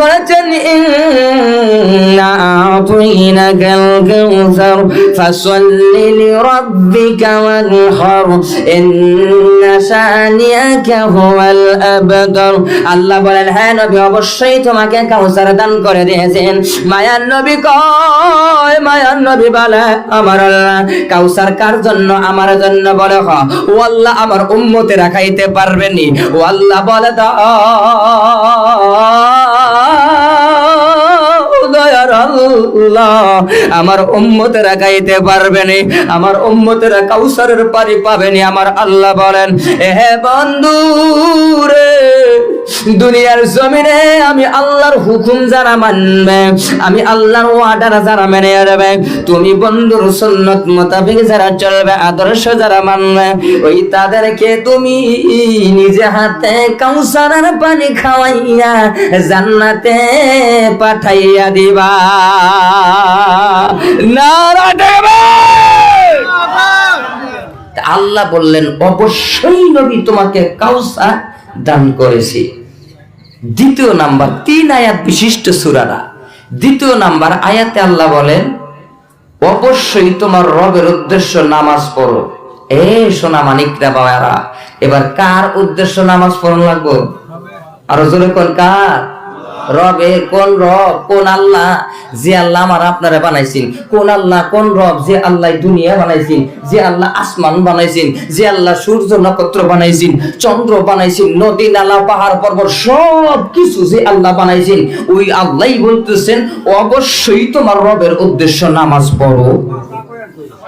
বলেছেন ইন্না আতুইনাকাল কাউসার ফাসাল্লি লিরাব্বিকা ওয়ানহার ইন্না শানিয়াকা হুয়াল আবতার আল্লাহ বলেন হ্যাঁ নবী, অবশ্যই তোমাকে কাউসার দান করে দিয়েছেন। মায়ার নবী কয়, মায়ার নবী বলে আমার আল্লাহ। কাউসার কার জন্য? আমার জন্য বলে হ। ও আল্লাহ, আমার উম্মতেরা খাইতে পারবেনি ও আল্লাহ বলে দাও দয়ার আল্লাহ। আমার উম্মতেরা গাইতে পারবেনি, আমার উম্মতেরা কাউসারের পারি পাবেনি, আমার আল্লাহ বলেন হে বন্ধু রে, দুনিয়ার জমিনে আমি আল্লাহর হুকুম যারা মানবে, আমি আল্লাহর ওয়ার্ডার যারা মেনে যাবে তুমি বন্ধুর সুন্নত মোতাবেক যারা চলবে, আদর্শ যারা মানবে, ওই তাদেরকে তুমি নিজে হাতে কাউসারের পানি খাওয়াইয়া জান্নাতে পাঠাইয়া দিবা। নারা আল্লাহ বললেন, অবশ্যই নবী তোমাকে কাউসার দান করেছি। দ্বিতীয় নাম্বার, তিন আয়াত বিশিষ্ট সুরারা দ্বিতীয় নাম্বার আয়াতে আল্লাহ বলেন, অবশ্যই তোমার রবের উদ্দেশ্য নামাজ পড়ো। এ সোনা মানিকরা বাবারা, এবার কার উদ্দেশ্য নামাজ পড়ন লাগবো? আরও জোরে কার? রবে কোন রব, কোন আল্লাহ যে আল্লাহ আমার আপনারা বানাইছেন? কোন আল্লাহ, কোন রব যে আল্লাহ দুনিয়া বানাইছেন? যে আল্লাহ আসমান বানাইছেন? যে আল্লাহ সূর্য নক্ষত্র বানাইছেন? চন্দ্র বানাইছেন? নদী, নালা, পাহাড়, পর্বত সব কিছু যে আল্লাহ বানাইছেন, ওই আল্লাহই বলতেছেন, অবশ্যই তোমার রবের উদ্দেশ্য নামাজ পড়ো।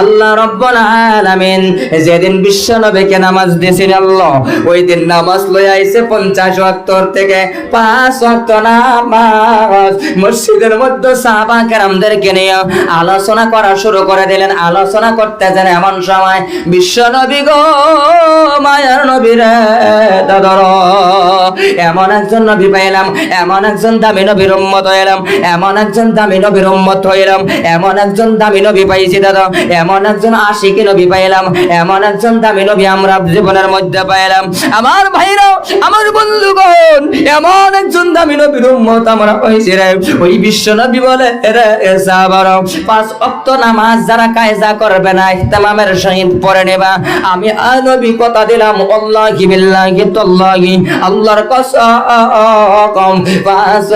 আল্লাহ রব্বুল আলামিন যেদিন বিশ্ব নবীকে নামাজ দিয়েছেন আল্লাহ, ওই দিন নামাজ লই আইছে পঞ্চাশ ওয়াক্তর থেকে পাঁচ ওয়াক্ত নামাজ। মসজিদের মধ্যে সাহাবা কেরামদেরকে নিয়ে আলোচনা করা শুরু করে দিলেন। আলোচনা করতে যান এমন সময়, বিশ্ব নবী গো, মায়ার নবী রে দাদর এমন একজন নবী পাইলাম, এমন একজন দামি নবীর উম্মত হইলাম, এমন একজন দামি নবীর উম্মত হইলাম, এমন একজন দামি নবী পাইছি দাদা, এমন একজন আশিকি নবী পাইলাম, এমন একজন দামি নবী আমরা জীবনের মধ্যে পাইলাম। আমার ভাইরা, আমার বন্ধুগণ, এমন একজন দামি নবীর উম্মত আমরা পাইছি রে। ওই বিশ্ব নবী বলে, রে সাহাবারা, পাঁচ ওয়াক্ত নামাজ যারা কায়জা করবে না, ইহতিমামের সহিত পড়ে নেবা। আমি আ নবী কথা দিলাম আল্লাহি বিল্লাহি, তাল্লাহি, আল্লাহর কসম পাঁচ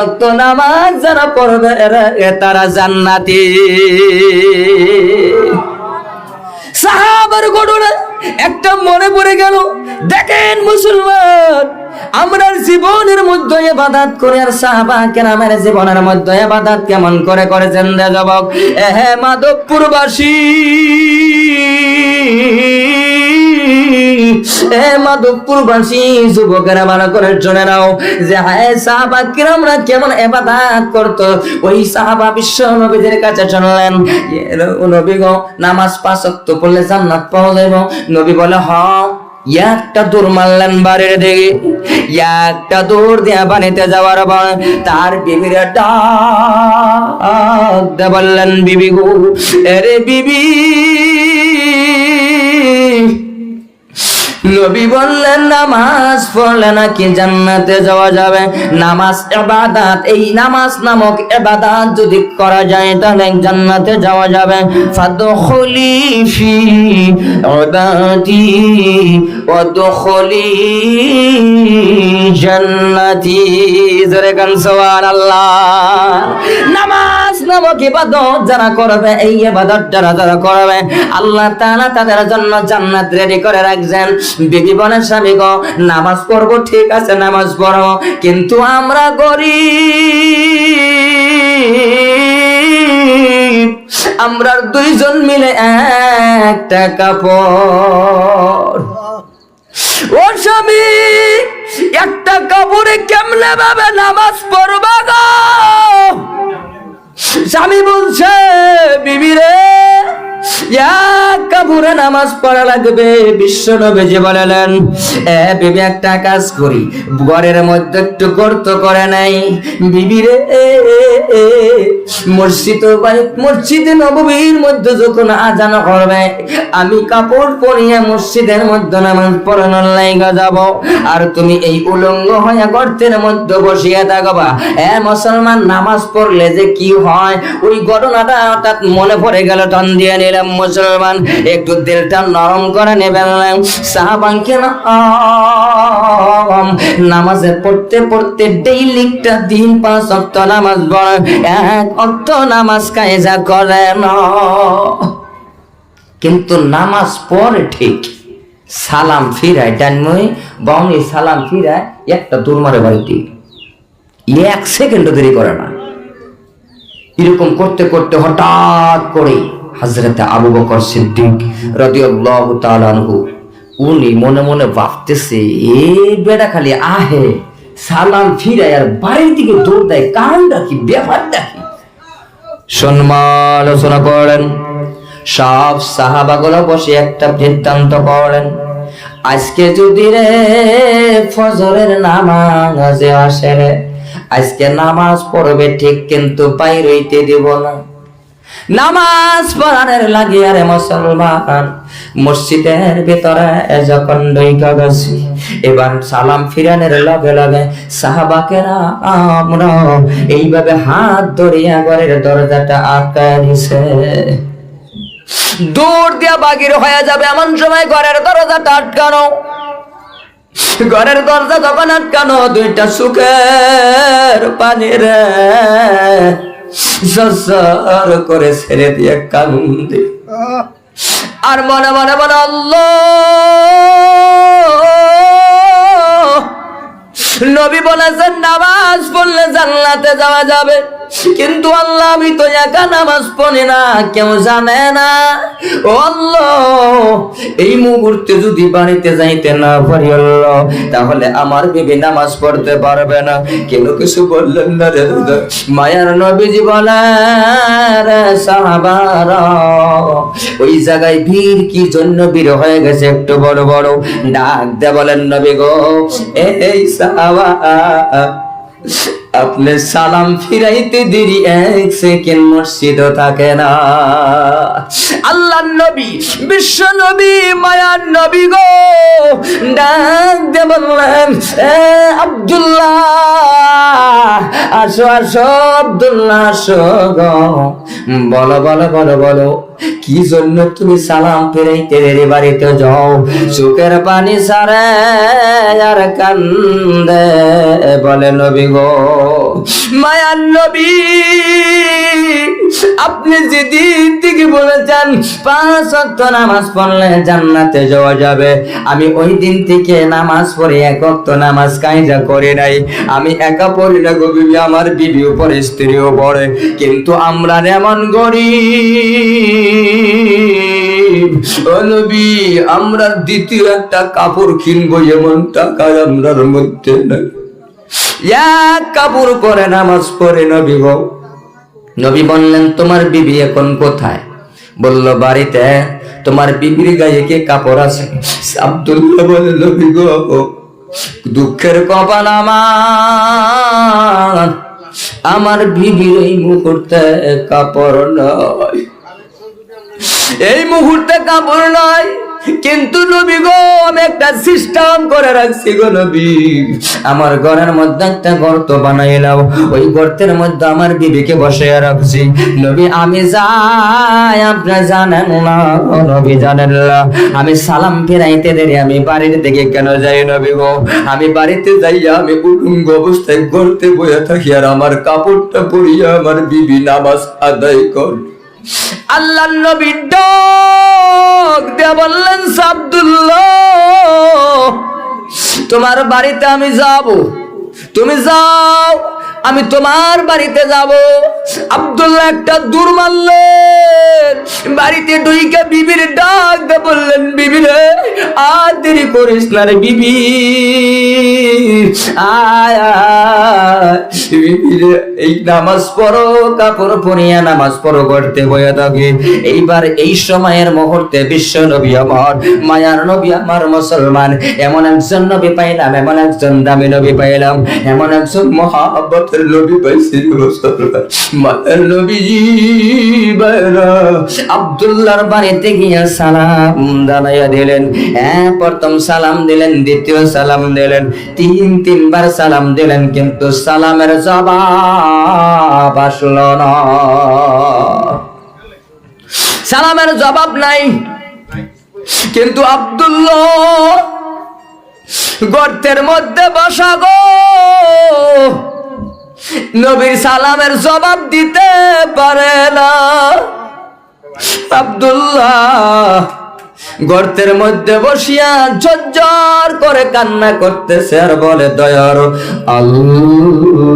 নামাজ যারা পড়বে তারা জান্নাতি। সাহাবার একটা মনে পড়ে গেল, দেখেন মুসলমান, আমরা জীবনের মধ্যে এবাদাত করে আর সাহাবা কেরামের জীবনের মধ্যে এবাদাত কেমন করে করেছেন রে যুবক এহে মাধবপুরবাসী। নবী বলে হ একটা দূর মারলেন বাড়ির দিকে একটা দূর দিয়া বানিতে যাওয়ার পর তার বিবির ডাক বললেন, বিবি গো, এরে বিবি নবী বললেন, নামাজ পড়লে নাকি জান্নাতে যাওয়া যাবে? নামাজ এবাদাত, এই নামাজ নামক এবাদাত যদি করা যায়, তাহলে জান্নাতে যাওয়া যাবে। ফাদখুলি ফি ইবাদি ওয়াদখুলি জান্নাতি। জোরে গান নামাজ নামক ইবাদত যারা করবে, এই ইবাদত যারা যারা করবে, আল্লাহ তাআলা তাদের জন্য জান্নাত রেডি করে রাখছেন। বিবি বলেন স্বামী গো, নামাজ পড়ব, ঠিক আছে, নামাজ পড়ো কিন্তু আমরা গরিব। আমরা দুইজন মিলে একটা কাপড়। ও স্বামী, একটা কাপড়ে কেমনে ভাবে নামাজ পড়বা গো? স্বামী বলছে কাপড়ে নামাজ পড়া লাগবে, বিশ্ব নবীজি বলেন এ বিবি, একটা কাজ করি, ঘরের মধ্যে একটু গর্ত করে নাই। বিবি রে, মসজিদ, মসজিদে নববীর মধ্যে যখন আজান করবে আমি কাপড় পরিয়ে মসজিদের মধ্যে নামাজ পড়ানোর লাইগা যাব। আর তুমি এই উলঙ্গ হয়ে গর্তের মধ্যে বসিয়া থাকবা। এ মুসলমান, নামাজ পড়লে যে কি হয়? ওই ঘটনাটা হঠাৎ মনে পড়ে গেল, টান দিয়ে নিলাম মুসলমান। একটু দিলটা নরম করে নেবেন। সাহাবাঙ্কে নামাজে পড়তে পড়তে ডেইলি একটা দিন পাঁচ অক্ট নামাজ পড়ে, এক অক্ট নামাজ কায়জা করে কিন্তু নামাজ পড়ে ঠিক, সালাম ফিরায় ডানময় বাউনি সালাম ফিরায়, একটা দূর মারে বাড়িতে। এক সেকেন্ড দেরি করে না। এরকম করতে করতে হঠাৎ করে হাজরতে আবু বকর সিদ্দিক রাদিয়াল্লাহু তাআলা উনি মনে মনে ভাবতেছে, এ বেটা খালি আহে, সালাম ফিরায় আর বাড়ির দিকে দৌড় দেয়, কারণটা কি, ব্যাপারটা কি? সমালোচনা করেন, সব সাহাবাগুলো বসে একটা বৃত্তান্ত করেন। আজকে যদি রে ফজরের নামাজে আসে রে, আজকে নামাজ পড়বে ঠিক কিন্তু বাইর হইতে দিব না। নামাজ পড়ানোর লাগে আরে মুসলমান। মসজিদের ভিতরে যখন ঢুকা গেছি এবার সালাম ফিরানের লগে লগে সাহাবাকেরা আমরা এইভাবে হাত ধরিয়া ঘরের দরজাটা আটকায় দিছে। দৌড় দিয়া বাগির হয়ে যাবে এমন সময় ঘরের দরজাটা আটকানো। ঘরের দরজা যখন আটকানো, দুইটা সুখের পানির সর করে ছেড়ে দিয়ে কান্দে। আর মনে মনে মনে আল্লাহ! নবী বলেছেন, নামাজ পড়লে জান্নাতে যাওয়া যাবে। কিন্তু আল্লাহ আমি তো একা নামাজ পড়ি না, কেউ জানে না। এই মুহূর্তে যদি বাড়িতে যাইতে না পারি তাহলে আমার বিবি নামাজ পড়তে পারবে না। কেন কিছু বললেন না রে। মায়ার নবীজি বলেন রে সাহাবারা, ওই জায়গায় ভিড় কি জন্য? ভিড় হয়ে গেছে একটু বড় বড়। ডাক দে বলেন, নবী গো, এই সাহাবা আপনি সালাম ফিরাইতে দেরি এক সেকেন্ড মসজিদ থাকে না। আল্লাহ নবী, বিশ্ব নবী, মায়ার নবী গো। ডাক দে বললেন আব্দুল্লাহ, আসো আসো, আব্দুল্লাহ, আসো গো। বলো বলো বলো বলো। কি জন্য তুমি সালাম ফিরাইতে দেরি বাড়িতে যাও? চোখের পানি সারে আর কান্দে, বলে নবী গো। মায়ার নবী, আপনি যেদিন থেকে বলেছেন, পাঁচ অক্ট নামাজ পড়লে জান্নাতে যাওয়া যাবে। আমি ওই দিন থেকে নামাজ পড়ে এক অক্ট নামাজ কায়দা করে নাই। আমি একা পড়ি না গো বিবি, আমার বিবি উপরে স্ত্রীও পড়ে। কিন্তু আমরা এমন গরিব নবী আমরা দ্বিতীয় একটা কাপড় কিনবো এমন টাকা আমরার মধ্যে নাই। এক কাপড় পরে নামাজ পড়ে নবী গো। নবী বললেন তোমার বিবি এখন কোথায়? বলল বাড়িতে। তোমার বিবির গায়ে কে কাপড় আছে? আব্দুল্লাহ বলে নবী গো দুঃখের কপাল আমার। আমার বিবির এই মুহূর্তে কাপড় নয় এই মুহূর্তে কাপড় নয় কিন্তু নবী গো, আমি একটা সিস্টেম করে রাখছি গো নবী। আমার ঘরের মধ্যে একটা গর্ত বানাইলাম ওই গর্তের মধ্যে আমার বিবিকে বসিয়ে রাখছি। নবী, আমি যাই, আপনি জানেন না, নবী জানেন না। আমি সালাম ফেরাইতে দেরি, আমি বাড়ির দিকে কেন যাই নবী গো? আমি বাড়িতে যাইয়া, আমি উলুঙ্গ অবস্থায় গর্তে বয়ে থাকি, আর আমার কাপড়টা পরিয়া আমার বিবি নামাজ আদায় কর। আল্লাহ নবীর ডাক দেয়া বললেন, সাবদুল্লাহ, তোমার বাড়িতে আমি যাব। তুমি যাও, আমি তোমার বাড়িতে যাব। আব্দুল্লাহ একটা দূর মারলেন বাড়িতে দুইকে বিবির ডাক বললেন, বিবি রে, আর দেরি করিস না রে বিবি। এই নামাজ পড়ো, কাপড় পরিয়া নামাজ পড়ো করতে থাকে এইবার এই সময়ের মুহূর্তে বিশ্ব নবী আমার, মায়ার নবী আমার মুসলমান। এমন একজন নবী পাইলাম, এমন একজন দামি নবী পাইলাম, এমন একজন মহাব্বতের নবী পাইছি মুসলমান। নবীজি বাইরা আব্দুল্লাহর বাড়িতে গিয়া সালাম দাঁড়াইয়া দিলেন। হ্যাঁ প্রথম সালাম দিলেন, দ্বিতীয় সালাম দিলেন, তিন, তিনবার সালাম দিলেন, কিন্তু সালামের জবাব আসলো না। সালামের জবাব নাই। কিন্তু আব্দুল্লাহ গর্তের মধ্যে বসা গো। নবীর সালামের জবাব দিতে পারে না। আব্দুল্লাহ গর্তের মধ্যে বসিয়া ঝরঝর করে কান্না করতেছে আর বলে, দয়ার আল্লাহ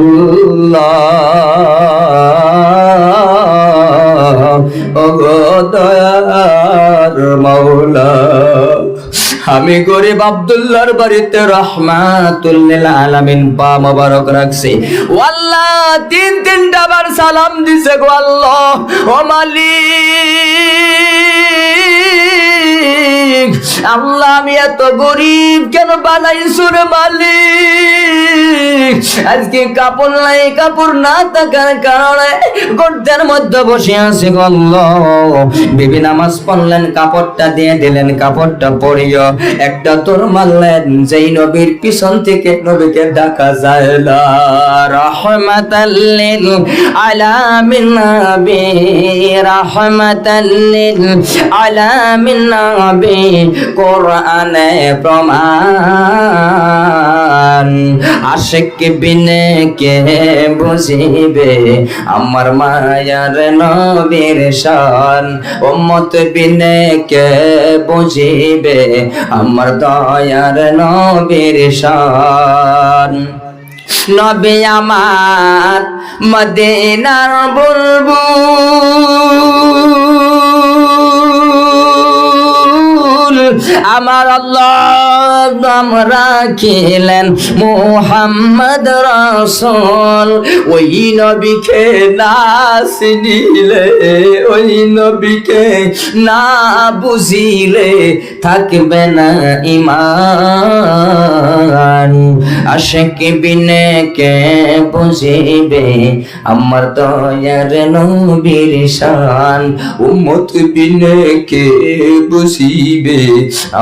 ও দয়ার মাওলা। আমি গরিব আব্দুল্লাহর বাড়িতে রহমাতুল্লিল আলামিন পা মোবারক রাখছি। ওয়াল্লাহ, তিন তিনটা বার সালাম দিছে গো আল্লাহ ও মালিক। আল্লাহ, আমি এত গরিব, কেন বানাইছো রে মালিক? আজকে কাপড় নাই, কাপড় না থাকার কারণে গর্তের মধ্যে বসে আছে গো আল্লাহ। বিবি নামাজ পড়লেন, কাপড়টা দিয়ে দিলেন, কাপড়টা পরিও একটা তোর মারলেন, যেই নবীর পিছন থেকে নবীকে ডাকা যায় না। আলামিন নবী রহমাতাল্লিল আলামিন নবী। কোরআনে প্রমাণ। আশিক বিনে কে বুঝিবে আমার মায়ার নবীর শান। উম্মত বিনে কে বুঝিবে আমার দয়ার নবীর শান। নবী আমার মদিনার বুলবুল। আমার আল্লাহ নাম রাখিলেন মোহাম্মদ রসুল। ওই নবীকে না চিনিলে, ওই নবীকে না বুঝিলে থাকবে না ইমান। আশেক বিনে কে বুঝিবে আমার দয়ার নবীর শান। উম্মত বিনে কে বুঝিবে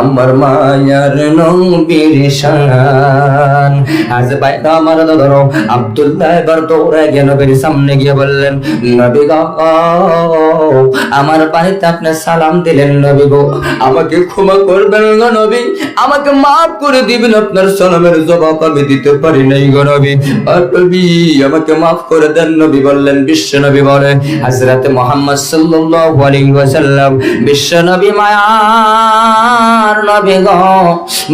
আমার মায়ার নবীর শান। আজ ভাই আমার ধরো আব্দুল্লাহ এবার দৌড়ে গিয়ে নবীর সামনে গিয়ে বললেন, নবী গো, আমার বাড়িতে আপনি সালাম দিলেন নবী গো। আমাকে ক্ষমা করবেন গো নবী। আমাকে মাফ করে দিবেন, আপনার সালামের জবাব আমি দিতে পারি নাই গো নবী। নবী, আমাকে মাফ করে দেন নবী বললেন, বিশ্ব নবী বলে, হযরতে মুহাম্মদ সাল্লাল্লাহু আলাইহি ওয়াসাল্লাম, বিশ্ব নবী মায়ার নবী গো।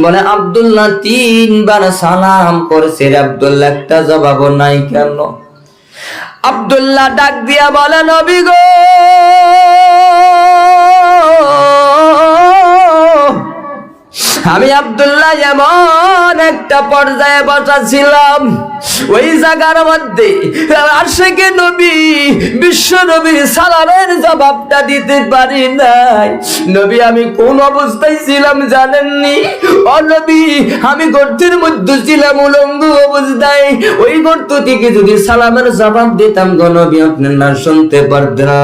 বলে, আব্দুল্লাহ, তিনবার সালাম করেছে আব্দুল্লাহ। একটা জবাব নাই কেন? আব্দুল্লাহ ডাক দিয়া বলে, নবী গো আমি আব্দুল্লাহ এমন একটা পর্যায়ে বসা ছিলাম। ওই জায়গার মধ্যে আশেকে নবী, বিশ্ব নবী সালামের জবাবটা দিতে পারি নাই। নবী, আমি কোন অবস্থায় ছিলাম জানেননি? ও নবী, আমি গর্তের মধ্যে ছিলাম, উলঙ্গ অবস্থায়। ওই গর্ত থেকে যদি সালামের জবাব দিতাম, গো নবী আপনি না শুনতে পারতেন না।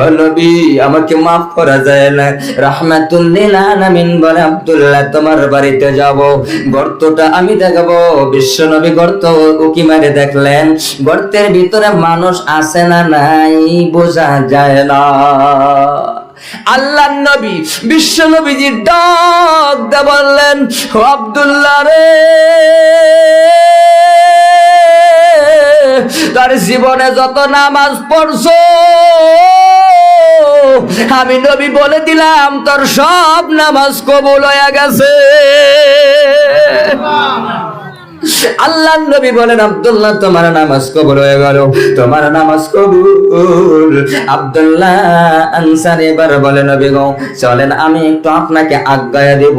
ও নবী, আমাকে মাফ করা যায় না। রাহমাতুল্লিল আলামিন বলে আব্দুল্লাহ তোমার বাড়িতে যাব। গর্তটা আমি দেখাবো। বিশ্ব নবী গর্ত উকি মারে দেখলেন। গর্তের ভিতরে মানুষ আছে না নাই, বোঝা যায় না। আল্লাহ নবী, বিশ্ব নবীজি ডাক বললেন আব্দুল্লাহ রে, তার জীবনে যত নামাজ পড়ছো আমি নবী বলে দিলাম, তোর সব নামাজ কবুল হয়ে গেছে। আল্লাহ নবী বলেন, আব্দুল্লাহ, তোমার নামাজ কবুল হয়ে গেল। তোমার নামাজ কবুল। আব্দুল্লাহ আনসার এবার বলে, নবী গো, চলেন, আমি একটু আপনাকে আজ্ঞা দেব।